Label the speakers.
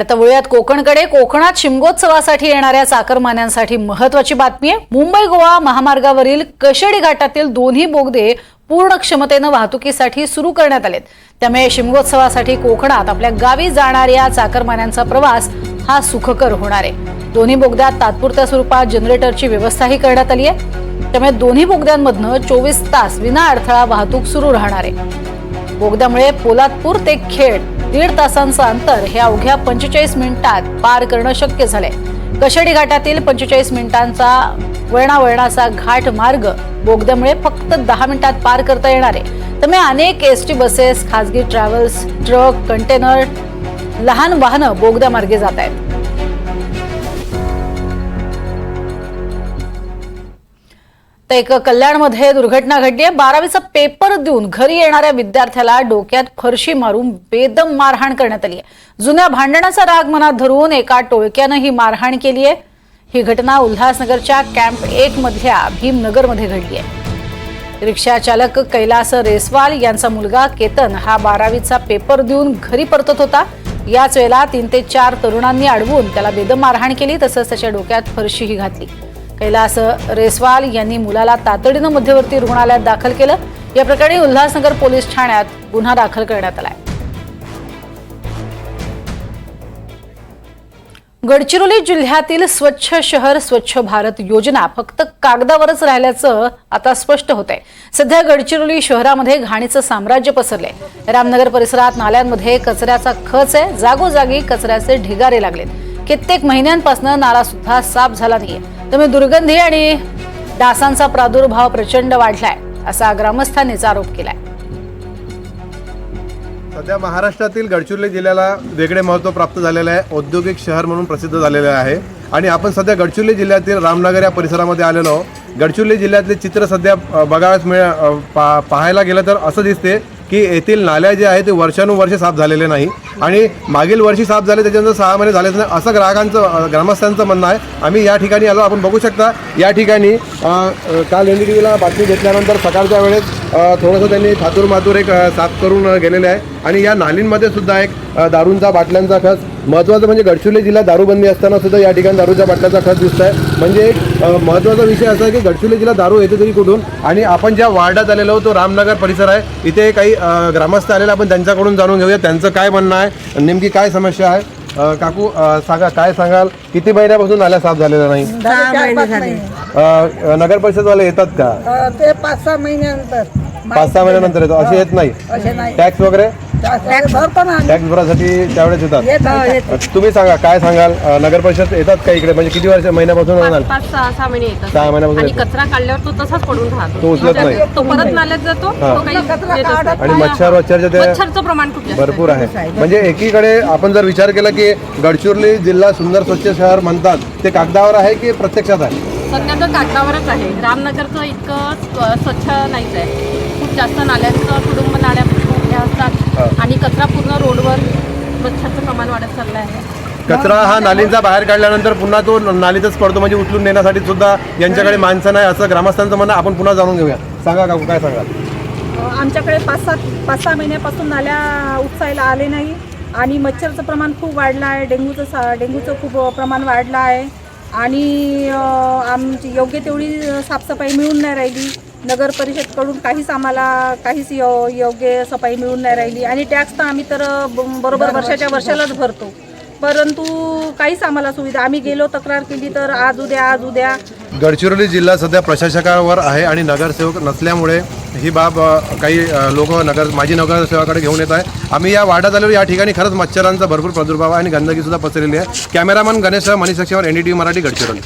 Speaker 1: आता वळूयात कोकणकडे कोकणात शिमगोत्सवासाठी येणाऱ्या चाकरमान्यांसाठी महत्वाची बातमी आहे. मुंबई गोवा महामार्गावरील कशेडी घाटातील दोन्ही बोगदे पूर्ण क्षमतेनं वाहतुकीसाठी सुरू करण्यात आलेत. त्यामुळे शिमगोत्सवासाठी कोकणात आपल्या गावी जाणाऱ्या चाकरमान्यांचा प्रवास हा सुखकर होणार आहे. दोन्ही बोगद्यात तात्पुरत्या स्वरूपात जनरेटरची व्यवस्थाही करण्यात आली आहे. त्यामुळे दोन्ही बोगद्यांमधनं चोवीस तास विना अडथळा वाहतूक सुरू राहणार आहे. बोगद्यामुळे पोलादपूर ते खेड दीड तासांचं अंतर हे अवघ्या पंचेचाळीस मिनिटात पार करणं शक्य झालंय. कशेडी घाटातील पंचेचाळीस मिनिटांचा वळणावळणाचा घाट मार्ग बोगद्यामुळे फक्त दहा मिनिटात पार करता येणार आहे. त्यामुळे अनेक एस टी बसेस खासगी ट्रॅव्हल्स ट्रक कंटेनर लहान वाहनं बोगद्यामार्गे जात आहेत. तर एक कल्याणमध्ये दुर्घटना घडली आहे. बारावीचा पेपर देऊन घरी येणाऱ्या विद्यार्थ्याला डोक्यात फरशी मारून बेदम मारहाण करण्यात आली आहे. जुन्या भांडणाचा राग मनात धरून एका टोळक्यानं ही मारहाण केली आहे. ही घटना उल्हासनगरच्या कॅम्प एक मधल्या भीमनगरमध्ये घडली आहे. रिक्षा चालक कैलास रेसवाल यांचा मुलगा केतन हा बारावीचा पेपर देऊन घरी परतत होता. याच वेळेला तीन ते चार तरुणांनी अडवून त्याला बेदम मारहाण केली तसंच त्याच्या डोक्यात फरशीही घातली. कैलास रेसवाल यांनी मुलाला तातडीनं मध्यवर्ती रुग्णालयात दाखल केलं. या प्रकरणी उल्हासनगर पोलीस ठाण्यात गुन्हा दाखल करण्यात आलाय. गडचिरोली जिल्ह्यातील स्वच्छ शहर स्वच्छ भारत योजना फक्त कागदावरच राहिल्याचं आता स्पष्ट होत आहे सध्या गडचिरोली शहरामध्ये घाणीचं साम्राज्य पसरलंय. रामनगर परिसरात नाल्यांमध्ये कचऱ्याचा खच आहे. जागोजागी कचऱ्याचे ढिगारे लागलेत. कित्येक महिन्यांपासून नाला सुद्धा साफ झाला नाहीये. त्यामुळे दुर्गंधी आणि डासांचा प्रादुर्भाव प्रचंड वाढलाय असा ग्रामस्थांनीच आरोप केलाय.
Speaker 2: सध्या महाराष्ट्रातील गडचिरोली जिल्ह्याला वेगळे महत्त्व प्राप्त झालेलं आहे. औद्योगिक शहर म्हणून प्रसिद्ध झालेलं आहे. आणि आपण सध्या गडचिरोली जिल्ह्यातील रामनगर या परिसरामध्ये आलेलो आहोत. गडचिरोली जिल्ह्यातले चित्र सध्या अ, बघावयास मिळ पा पाहायला गेलं तर असं दिसते की येथील नाल्या जे आहे ते वर्षानुवर्षे साफ झालेले नाही. आणि मागील वर्षी साफ झाले त्याच्यानंतर सहा महिने झालेच नाही असं ग्राहकांचं ग्रामस्थांचं म्हणणं आहे. आम्ही या ठिकाणी आलो. आपण बघू शकता या ठिकाणी काल एन डी बातमी घेतल्यानंतर सकाळच्या वेळेस थोडंसं त्यांनी थातूर मातूर एक साफ करून गेलेले आहे. आणि या नालींमध्ये सुद्धा एक दारूंचा बाटल्यांचा खच महत्त्वाचं म्हणजे गडचिरोली जिल्ह्यात दारूबंदी असताना सुद्धा या ठिकाणी दारूच्या बाटल्याचा खच दिसत आहे म्हणजे एक महत्त्वाचा विषय असा आहे की गडचिरोली जिल्ह्यात दारू येते तरी कुठून? आणि आपण ज्या वार्डात आलेलो तो रामनगर परिसर आहे. इथे काही ग्रामस्थ आलेले आपण त्यांच्याकडून जाणून घेऊया. त्यांचं काय म्हणणं आहे? नेमकी काय समस्या आहे? अ, काकू अ, सांगा काय सांगाल? किती महिन्यापासून नाल्या साफ झालेल्या नाही?
Speaker 3: महिने झाले.
Speaker 2: अ, अ, नगर परिषदवाले येतात का?
Speaker 3: ते पाच सहा महिन्यानंतर.
Speaker 2: पाच सहा महिन्यानंतर येतो असे येत नाही?
Speaker 3: असे नाही.
Speaker 2: टॅक्स वगैरे?
Speaker 3: टॅक्स
Speaker 2: भरासाठी त्यावेळेस येतात.
Speaker 3: येत येत.
Speaker 2: तुम्ही सांगा काय सांगाल? नगर परिषद येतात का इकडे? म्हणजे किती वर्ष महिन्यापासून
Speaker 4: पाच सहा सहा महिने येतात.
Speaker 2: सहा महिन्यापासून
Speaker 4: आणि
Speaker 2: येतात.
Speaker 4: कचरा काढल्यावर तो तसाच पडून राहतो.
Speaker 2: तो उचलत नाही.
Speaker 4: तो परत नाल्यात जातो
Speaker 2: हा.
Speaker 4: तो काही
Speaker 3: कचरा
Speaker 4: येतच
Speaker 3: काढत
Speaker 4: नाही.
Speaker 2: आणि मच्छर वच्छरचे ते
Speaker 4: मच्छरचं प्रमाण खूप जास्त
Speaker 2: भरपूर आहे. म्हणजे एकीकडे आपण जर विचार केला की गडचिरोली जिल्हा सुंदर स्वच्छ शहर म्हणतात ते कागदावर आहे की प्रत्यक्षात आहे
Speaker 4: आहे. सध्या तर कागदावरच आहे. रामनगरचं इतकं स्व- स्वच्छ नाहीच आहे. खूप जास्त नाल्यांचं कुटुंब नाल्या मोठ्या
Speaker 2: हा.
Speaker 4: असतात आणि कचरा पूर्ण रोडवर मच्छरचं प्रमाण वाढत चाललं आहे.
Speaker 2: कचरा हा नालींचा बाहेर काढल्यानंतर पुन्हा तो नालीतच पडतो म्हणजे उचलून नेण्यासाठी सुद्धा यांच्याकडे माणसं नाही असं ग्रामस्थांचं म्हणणं. आपण पुन्हा जाणून घेऊया. सांगा काकू काय सांगाल?
Speaker 5: आमच्याकडे पाच सात पाच सहा महिन्यापासून नाल्या उपसायला आले नाही आणि मच्छरचं प्रमाण खूप वाढलं आहे. डेंग्यूचं सा डेंग्यूचं खूप प्रमाण वाढलं आहे. आणि आमची योग्य तेवढी साफसफाई मिळून नाही राहिली. नगर परिषदकडून काहीच आम्हाला काहीच यो योग्य सफाई मिळून नाही राहिली. आणि टॅक्स तर आम्ही तर ब- बरोबर वर्षाच्या वर्षालाच भरतो. परंतु काहीच आम्हाला सुविधा आम्ही गेलो तक्रार केली तर आज उद्या आज उद्या.
Speaker 2: गडचिरोली जिल्हा सध्या प्रशासकावर आहे आणि नगरसेवक नसल्यामुळे ही बाब काही लोक नगर माजी नगरसेवकाकडे घेऊन येत आहे आम्ही या वार्डात आलेलो या ठिकाणी खरंच मच्छरांचा भरपूर प्रादुर्भाव आहे आणि गंदगी सुद्धा पसरलेली आहे. Cameraman Ganesh Manish सक्षेवर N D T Marathi Gadchiroli.